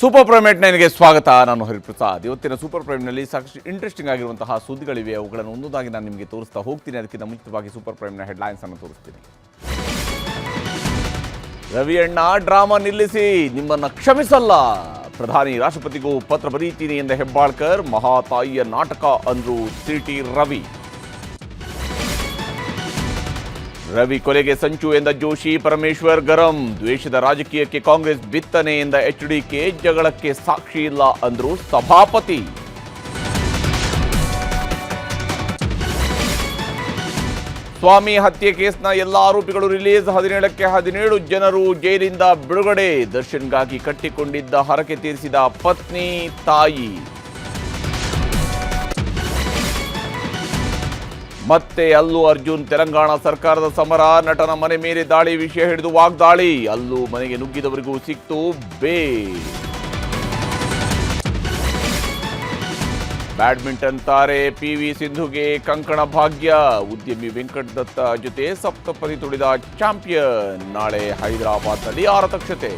Super primate ನನಗೆ ಸ್ವಾಗತ. ನಾನು ಹರಿಪ್ರಸಾದ್. ಇವತ್ತಿನ ಸೂಪರ್ ಪ್ರೈಮ್ನಲ್ಲಿ ಸಾಕಷ್ಟು ಇಂಟ್ರೆಸ್ಟಿಂಗ್ ಆಗಿರುವಂತಹ ಸುದ್ದಿಗಳಿವೆ. ಅವುಗಳನ್ನು ಒಂದೊಂದಾಗಿ ನಾನು ನಿಮಗೆ ತೋರಿಸ್ತಾ ಹೋಗ್ತೀನಿ. ಅದಕ್ಕಿಂತ ಮುಂಚಿತವಾಗಿ ಸೂಪರ್ ಪ್ರೈಮ್ನ ಹೆಡ್ಲೈನ್ಸ್ ಅನ್ನು ತೋರಿಸ್ತೀನಿ. ರವಿ ಅಣ್ಣ ಡ್ರಾಮಾ ನಿಲ್ಲಿಸಿ. ನಿಮ್ಮನ್ನು ಕ್ಷಮಿಸಲ್ಲ. ಪ್ರಧಾನಿ ರಾಷ್ಟ್ರಪತಿಗೂ ಪತ್ರ ಬರೀತೀನಿ ಎಂದ ಹೆಬ್ಬಾಳ್ಕರ್, ಮಹಾತಾಯಿಯ ನಾಟಕ ಅಂದ್ರು ಸಿಟಿ ರವಿ. ರವಿ ಕೊಲೆಗೆ ಸಂಚು ಎಂದ ಜೋಶಿ, ಪರಮೇಶ್ವರ್ ಗರಂ. ದ್ವೇಷದ ರಾಜಕೀಯಕ್ಕೆ ಕಾಂಗ್ರೆಸ್ ಬಿತ್ತನೆ ಎಂದ ಎಚ್ಡಿಕೆ ಜಗಳಕ್ಕೆ ಸಾಕ್ಷಿ ಇಲ್ಲ ಅಂದ್ರು ಸಭಾಪತಿ. ಸ್ವಾಮಿ ಹತ್ಯೆ ಕೇಸ್ನ ಎಲ್ಲ ಆರೋಪಿಗಳು ರಿಲೀಸ್ ಹದಿನೇಳಕ್ಕೆ ಹದಿನೇಳು ಜನರು ಜೈಲಿಂದ ಬಿಡುಗಡೆ. ದರ್ಶನ್ಗಾಗಿ ಕಟ್ಟಿಕೊಂಡಿದ್ದ ಹರಕೆ ತೀರಿಸಿದ ಪತ್ನಿ, ತಾಯಿ. ಮತ್ತೆ ಅಲ್ಲು ಅರ್ಜುನ್, ತೆಲಂಗಾಣ ಸರ್ಕಾರದ ಸಮರ, ನಟನ ಮನೆ ಮೇಲೆ ದಾಳಿ, ವಿಷಯ ಹಿಡಿದು ವಾಗ್ದಾಳಿ. ಅಲ್ಲೂ ಮನೆಗೆ ನುಗ್ಗಿದವರಿಗೂ ಸಿಕ್ತು ಬೇ ಬ್ಯಾಡ್ಮಿಂಟನ್ ತಾರೆ ಪಿ ವಿ ಸಿಂಧುಗೆ ಕಂಕಣ ಭಾಗ್ಯ. ಉದ್ಯಮಿ ವೆಂಕಟ್ ದತ್ತ ಜೊತೆ ಸಪ್ತಪದಿ ತುಳಿದ ಚಾಂಪಿಯನ್. ನಾಳೆ ಹೈದರಾಬಾದ್ನಲ್ಲಿ ಆರತಕ್ಷತೆ.